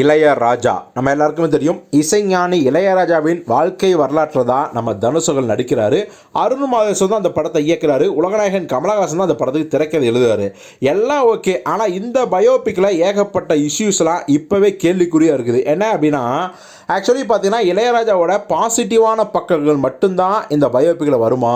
இளையராஜா. நம்ம எல்லாருக்குமே தெரியும் இசைஞானி இளையராஜாவின் வாழ்க்கை வரலாற்றில் தான் நம்ம தனுசுகள் நடிக்கிறாரு. அருண் மாதேசன் தான் அந்த படத்தை இயக்குறாரு. உலகநாயகன் கமலஹாசன் தான் அந்த படத்துக்கு திரைக்கதை எழுதுறாரு. எல்லாம் ஓகே ஆனால் இந்த பயோபிக்கில் ஏகப்பட்ட இஷ்யூஸ்லாம் இப்போவே கேள்விக்குறியாக இருக்குது. என்ன அப்படின்னா ஆக்சுவலி பார்த்தீங்கன்னா இளையராஜாவோட பாசிட்டிவான பக்கங்கள் மட்டும்தான் இந்த பயோபிக்கில் வருமா?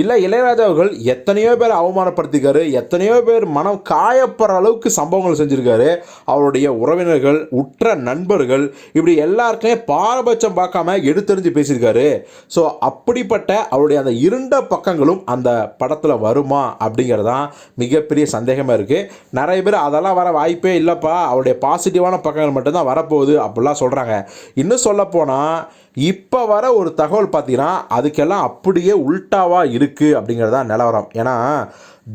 இல்லை இளையராஜா அவர்கள் எத்தனையோ பேர் அவமானப்படுத்திக்காரு எத்தனையோ பேர் மனம் காயப்படுற அளவுக்கு சம்பவங்கள் செஞ்சுருக்காரு. அவருடைய உறவினர்கள் உற்ற நண்பர்கள் இப்படி எல்லாருக்குமே பாரபட்சம் பார்க்காம எடுத்தெறிஞ்சு பேசியிருக்காரு. ஸோ அப்படிப்பட்ட அவருடைய அந்த இருண்ட பக்கங்களும் அந்த படத்தில் வருமா? அப்படிங்கிறது தான் மிகப்பெரிய சந்தேகமாக இருக்குது நிறைய பேர் அதெல்லாம் வர வாய்ப்பே இல்லைப்பா. அவருடைய பாசிட்டிவான பக்கங்கள் மட்டும்தான் வரப்போகுது. அப்படிலாம் சொல்கிறாங்க இன்னும் சொல்லப்போனால் இப்போ வர ஒரு தகவல் பார்த்தீங்கன்னா அதுக்கெல்லாம் அப்படியே உல்ட்டாவாக இருக்குது அப்படிங்கிறது தான் நிலவரம் ஏன்னா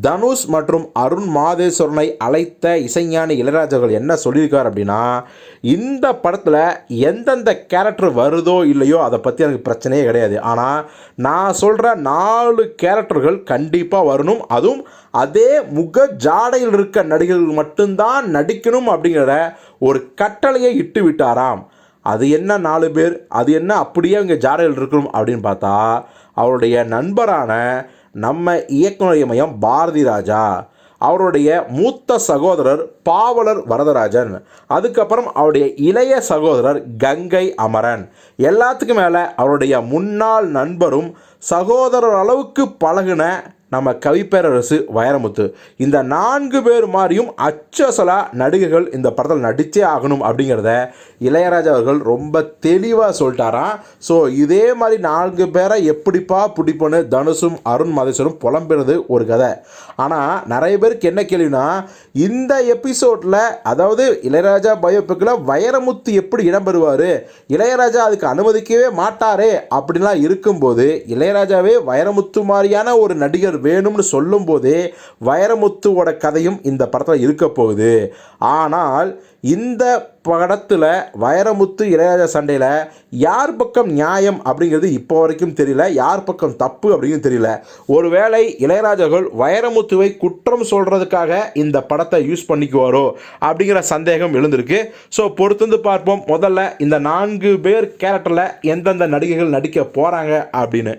தனுஷ் மற்றும் அருண் மாதேஸ்வரனை அழைத்த இசைஞானி இளையராஜர்கள் என்ன சொல்லியிருக்கார் அப்படின்னா இந்த படத்தில் எந்தெந்த கேரக்டர் வருதோ இல்லையோ அதை பற்றி எனக்கு பிரச்சனையே கிடையாது. ஆனால் நான் சொல்கிற நாலு கேரக்டர்கள் கண்டிப்பாக வரணும். அதுவும் அதே முக ஜாடையில் இருக்க நடிகர்கள் மட்டும்தான் நடிக்கணும் அப்படிங்கிற ஒரு கட்டளையை இட்டு விட்டாராம். அது என்ன நாலு பேர்? அது என்ன அப்படியே அங்கே ஜாடையில் இருக்கணும் அப்படின்னு பார்த்தா அவருடைய நண்பரான நம்ம இயக்குநர் மையம் பாரதி ராஜா அவருடைய மூத்த சகோதரர் பாவலர் வரதராஜன் அதுக்கப்புறம் அவருடைய இளைய சகோதரர் கங்கை அமரன். எல்லாத்துக்கும் மேலே அவருடைய முன்னாள் நண்பரும் சகோதரர் அளவுக்கு பழகின நம்ம கவிப்பேரரசு வைரமுத்து. இந்த நான்கு பேர் மாதிரியும் அச்சசலாக நடிகர்கள் இந்த படத்தில் நடித்தே ஆகணும் அப்படிங்கிறத இளையராஜா அவர்கள் ரொம்ப தெளிவாக சொல்லிட்டாராம். ஸோ இதே மாதிரி நான்கு பேரை எப்படிப்பா பிடிப்போன்னு தனுஷும் அருண் மதேஸ்வரும் புலம்பெறது ஒரு கதை. ஆனால் நிறைய பேருக்கு என்ன கேள்வினா இந்த எபிசோடில் அதாவது இளையராஜா பயோபிக்கில் வைரமுத்து எப்படி இடம்பெறுவார்? இளையராஜா அதுக்கு அனுமதிக்கவே மாட்டாரே அப்படின்லாம் இருக்கும்போது இளையராஜாவே வைரமுத்து மாதிரியான ஒரு நடிகர் வேணும்னு சொல்லும்போதே வைரமுத்துவோட கதையும் இந்த படத்தில் இருக்க போகுது. ஆனால் இந்த படத்தில் வைரமுத்து இளையராஜா சண்டையில் யார் பக்கம் நியாயம் அப்படிங்கிறது இப்போ வரைக்கும் தெரியல யார் பக்கம் தப்பு அப்படிங்கிறது தெரியல. ஒருவேளை இளையராஜர்கள் வைரமுத்துவை குற்றம் சொல்கிறதுக்காக இந்த படத்தை யூஸ் பண்ணிக்குவாரோ அப்படிங்கிற சந்தேகம் எழுந்திருக்கு. ஸோ பொறுத்திருந்து பார்ப்போம். முதல்ல இந்த நான்கு பேர் கேரக்டரில் எந்தெந்த நடிகைகள் நடிக்க போகிறாங்க அப்படின்னு.